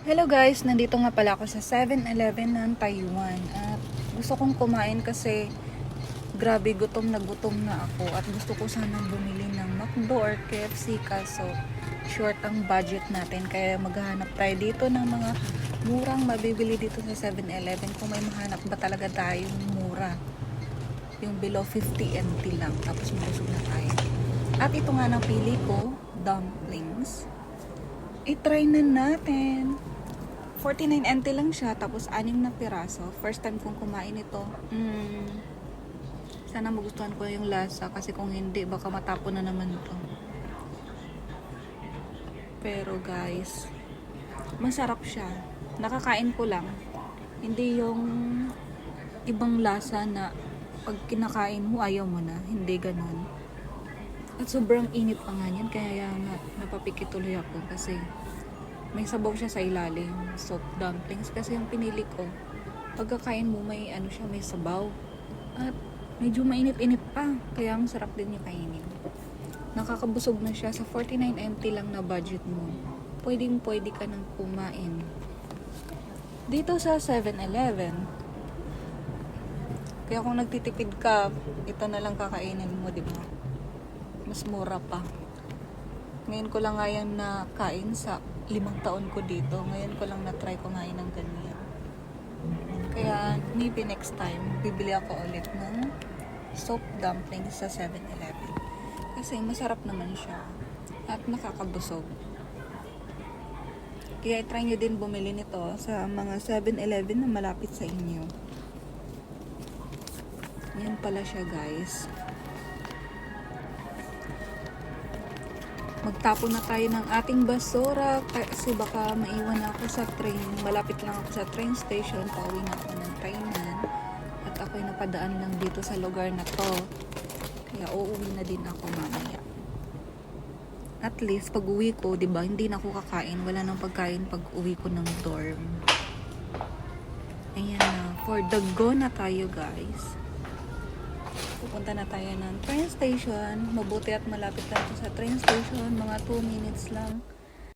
Hello guys, nandito nga pala ako sa 7-Eleven ng Taiwan. At gusto kong kumain kasi grabe gutom na gutom na ako. At gusto ko sanang bumili ng McDo or KFC kaso short ang budget natin. Kaya maghahanap tayo dito ng mga murang mabibili dito sa 7-Eleven kung may mahanap ba talaga tayong mura. Yung below 50 NT lang. Tapos mabusog na tayo. At ito nga ang pili ko dumplings. I-try na natin 49 NT lang siya, tapos anim na piraso. First time kong kumain ito. Mm, sana magustuhan ko yung lasa kasi kung hindi, baka matapon na naman ito. Pero guys, masarap siya. Nakakain ko lang. Hindi yung ibang lasa na pag kinakain mo, ayaw mo na. Hindi ganun. At sobrang init pa nga yan, kaya nga napapikit tuloy ako kasi may sabaw siya sa ilalim. Soap dumplings kasi yung pinili ko. Pagkakain mo may ano siya, may sabaw. At medyo mainit-init pa. Kaya ang sarap din yung kainin. Nakakabusog na siya sa 49 NT lang na budget mo. Pwedeng pwede ka nang kumain. Dito sa 7-Eleven, kaya kung nagtitipid ka, ito na lang kakainin mo, di ba? Mas mura pa. Ngayon ko lang nga yan nakain sa limang taon ko dito. Ngayon ko lang na-try kumain ng ganyan. Kaya maybe next time, bibili ako ulit ng soap dumplings sa 7-Eleven. Kasi masarap naman siya. At nakakabusog. Kaya try nyo din bumili nito sa mga 7-Eleven na malapit sa inyo. Yan pala siya guys. Magtapon na tayo ng ating basura kasi baka maiwan ako sa train. Malapit lang ako sa train station. Pauwi na ako ng trainan. At ako'y napadaan lang dito sa lugar na to. Kaya uuwi na din ako mamaya. At least, pag uwi ko, di ba, hindi na ako kakain. Wala nang pagkain pag uwi ko ng dorm. Ayan na. For the go na tayo, guys. Pupunta na tayo ng train station. Mabuti at malapit lang sa train station. Mga 2 minutes lang.